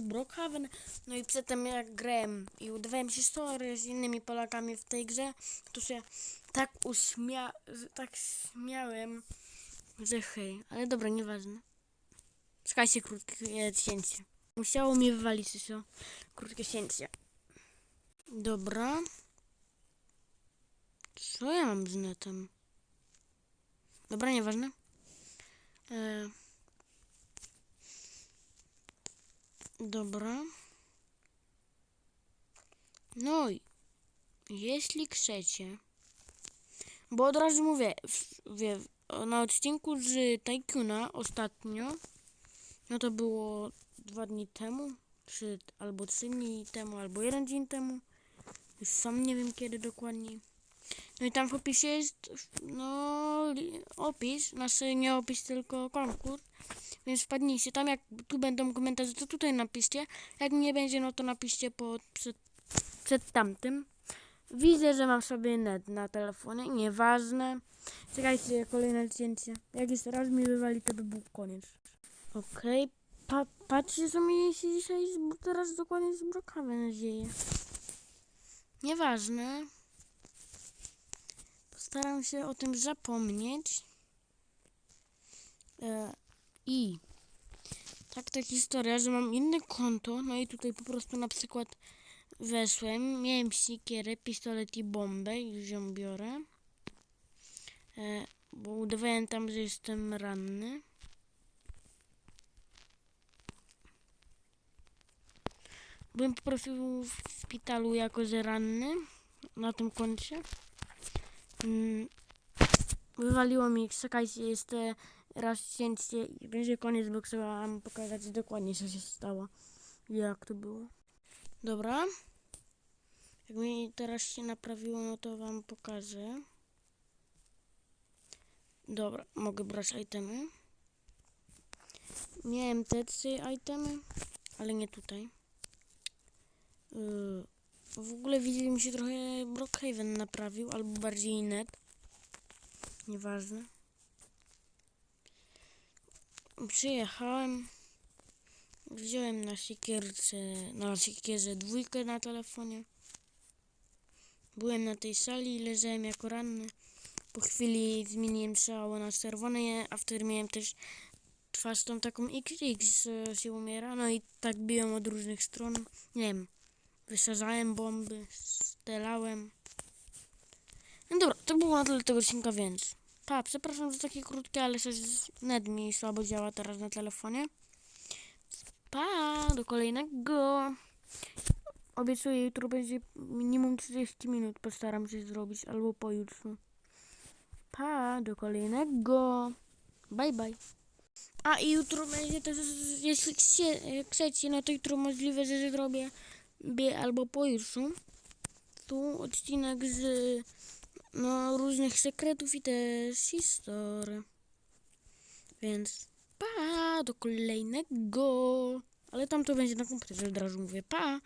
w Brookhaven. No i przedtem jak grałem i udawałem się story z innymi Polakami w tej grze, to się tak uśmia... tak śmiałem, że hej. Ale dobra, nieważne. Czekajcie, krótkie cięcie. Musiało mi wywalić się krótkie cięcie. Dobra. Co ja mam z netem? Dobra, nieważne. E... Dobra. No i jeśli chcecie, bo od razu mówię, wie, na odcinku z Tycoona ostatnio, no to było dwa dni temu, czy albo trzy dni temu, albo jeden dzień temu, już sam nie wiem kiedy dokładnie. No i tam w opisie jest, no, opis, znaczy nie opis, tylko konkurs. Więc wpadnijcie tam, jak tu będą komentarze, to tutaj napiszcie. Jak nie będzie, no to napiszcie pod, przed, przed tamtym. Widzę, że mam sobie net na telefonie, nieważne. Czekajcie, kolejne zdjęcie. Jak jeszcze raz mi wywali, to by był koniec. Okej, pa, patrzcie, co mi się dzisiaj teraz dokładnie z Brookhaven dzieje. Nieważne. Postaram się o tym zapomnieć. E, I tak ta historia, że mam inne konto, no i tutaj po prostu na przykład weszłem, miałem sikierę, pistolet i bombę, już ją biorę. E, bo udawałem tam, że jestem ranny. Byłem po prostu w szpitalu jako, że ranny na tym koncie. Mm, Wywaliło mi, czekajcie, jeszcze raz cięcie i będzie koniec, bo trzeba wam pokazać dokładnie, co się stało jak to było. Dobra. Jak mi teraz się naprawiło, no to wam pokażę. Dobra, mogę brać itemy. Miałem te trzy itemy, ale nie tutaj. Yy, w ogóle widzę, mi się trochę Brookhaven naprawił, albo bardziej net. Nieważne. Przyjechałem. Wziąłem na siekierce, na siekierze dwójkę na telefonie. Byłem na tej sali i leżałem jako ranny. Po chwili zmieniłem ciało na czerwone, a wtedy miałem też twarz tą taką XX się umiera. No i tak biłem od różnych stron. Nie wiem, wysadzałem bomby, strzelałem. No dobra, to było na tyle tego odcinka, pa, przepraszam za takie krótkie, ale coś net mi słabo działa teraz na telefonie. Pa, do kolejnego. Obiecuję, jutro będzie minimum 30 minut, postaram się zrobić, albo pojutrze. Pa, do kolejnego. Bye, bye. A i jutro będzie też, jeśli chcecie, no to jutro możliwe, że zrobię albo pojutrze. Tu odcinek z no, różnych sekretów i też historii. Więc pa, do kolejnego. Ale tam to będzie na komputerze, od razu mówię pa.